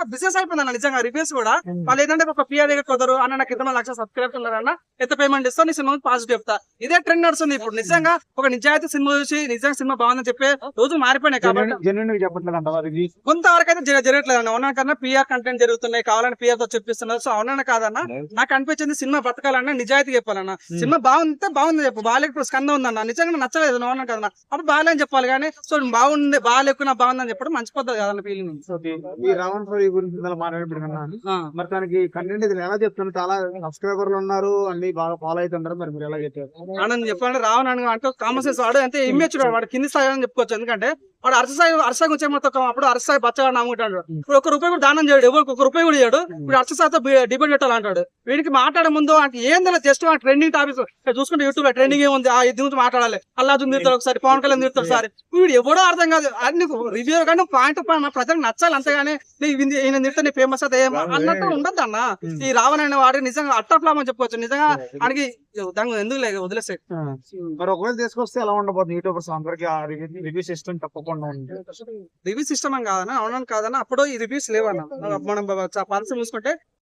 Business అయిపోయింది అన్న నిజంగా. రివ్యూస్ కూడా. వాళ్ళు ఏంటంటే ఒక పిఆర్ దగ్గర కుదరు అన్న నాకు ఇంత లక్ష సబ్స్క్రైబర్స్ ఉన్నారన్న ఎంత పేమెంట్ ఇస్తా నీ సినిమా పాజిటివ్ చెప్తా. ఇదే ట్రెండ్ నడుస్తుంది ఇప్పుడు. నిజంగా ఒక నిజాయితీ సినిమా చూసి నిజంగా సినిమా బాగుందని చెప్పే రోజు మారిపోయినాయి కాబట్టి. కొంతవరకు అయితే జర- జరగట్లేదు అన్న. అవునా కన్నా పిఆర్ కంటెంట్ జరుగుతున్నాయి. కావాలని పిఆర్తో చెప్పిస్తున్నారు. సో అవునన్నా కాదన్న. నాకు అనిపించింది సినిమా బతకాలన్నా నిజాయితీ చెప్పాలన్న. సినిమా బాగుంటే బాగుంది చెప్పు. బాగాలేక ఇప్పుడు స్కంద ఉందన్న. నిజంగా నచ్చలేదు. అవునా కదన్నా. అప్పుడు బాగాలేని చెప్పాలి కానీ సో బాగుంది బాగాలేకున్నా బాగుందని చెప్పడం మంచి పద్ధతి కదన్న ఫీలింగ్ ఈ రావణ్ గురించి మరి దానికి కంటెంట్ ఇది ఎలా చాలా సబ్స్క్రైబర్లు ఉన్నారు. అన్ని బాగా ఫాలో అవుతుంటారు. మరి మీరు ఎలా చెప్పారు ఆనంద్ చెప్పాలంటే రావణ అని అంటే కామన్ సెన్స్ వాడు అంటే ఇమ్మేచ్చు వాడు కింది స్థాయి అని చెప్పుకోవచ్చు. ఎందుకంటే వాడు అరస స్థాయి అరస గురించి మొత్తం అప్పుడు అరస స్థాయి బచ్చగా నమ్ముకుంటాడు ఇప్పుడు ఒక రూపాయి కూడా దానం చేయడు ఎవరికి ఒక రూపాయి కూడా చేయడు ఇప్పుడు అరస స్థాయితో డిబేట్ పెట్టాలంటాడు. వీడికి మాట్లాడే ముందు అంటే ఏం తెలియదు జస్ట్ ట్రెండింగ్ టాపిక్స్ చూసుకుంటే యూట్యూబ్లో ట్రెండింగ్ ఏముంది? ఆ ఇది గురించి మాట్లాడాలి. అల్లాజున్ తిరుగుతాడు ఒకసారి పవన్ కళ్యాణ్ తిరుగుతాడు ఒకసారి. వీడు ఎవడో అర్థం కాదు. అన్ని రివ్యూ కానీ పాయింట్ ప్రజలకు నచ్చాలి అంతేగాని ఈయన తిడితే నీ ఫేమస్ అయితే అన్నట్టు ఉండద్దు అన్న ఈ రావణ్ వాడు నిజంగా అట్టప్లామ్ అని చెప్పుకోవచ్చు. నిజంగా ఆయనకి దాని ఎందుకు లేక వదిలేసే మరి ఒకవేళ తీసుకొస్తే ఎలా ఉండబోతుంది? యూట్యూబర్స్ అందరికి ఆ రివ్యూ సిస్టమ్ తప్పకుండా ఉంది. రివ్యూ సిస్టమ్ అని కాదన్నా అవునని కాదన్నా అప్పుడు ఈ రివ్యూస్ లేవన్నా. మనం పర్సన్ చూసుకుంటే